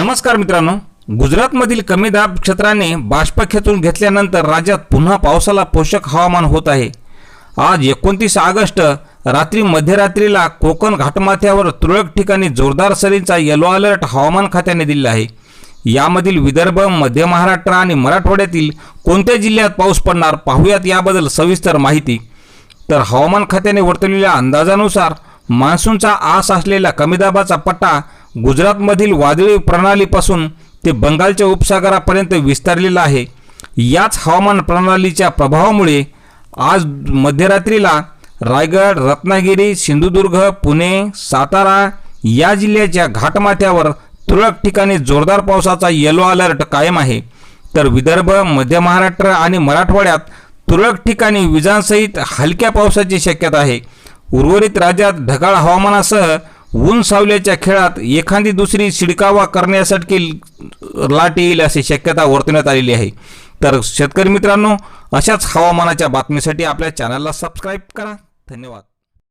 नमस्कार मित्रांनो. गुजरातमधील कमी दाब क्षेत्राने बाष्प खेचून घेतल्यानंतर राज्यात पुन्हा पावसाला पोषक हवामान होत आहे. आज एकोणतीस ऑगस्ट रात्री मध्यरात्रीला कोकण घाटमाथ्यावर तुरळक ठिकाणी जोरदार सरींचा येलो अलर्ट हवामान खात्याने दिला आहे. यामधील विदर्भ मध्य महाराष्ट्र आणि मराठवाड्यातील कोणत्या जिल्ह्यात पाऊस पडणार पाहूयात याबद्दल सविस्तर माहिती. तर हवामान खात्याने वर्तवलेल्या अंदाजानुसार मान्सूनचा आस असलेला कमी दाबाचा पट्टा गुजरातमधील वादळी प्रणालीपासून ते बंगालच्या उपसागरापर्यंत विस्तारलेलं आहे. याच हवामान प्रणालीच्या प्रभावामुळे आज मध्यरात्रीला रायगड रत्नागिरी सिंधुदुर्ग पुणे सातारा या जिल्ह्याच्या घाटमाथ्यावर तुरळक ठिकाणी जोरदार पावसाचा येलो अलर्ट कायम आहे. तर विदर्भ मध्य महाराष्ट्र आणि मराठवाड्यात तुरळक ठिकाणी विजांसहित हलक्या पावसाची शक्यता आहे. उर्वरित राज्यात ढगाळ हवामानासह ऊन सावल्याच्या खेळात एखादी दुसरी शिडकावा करण्यासाठी लाट येईल अशी शक्यता वर्तवण्यात आलेली आहे. तर शेतकरी मित्रांनो अशाच हवामानाच्या बातमीसाठी आपल्या चॅनलला सबस्क्राईब करा. धन्यवाद.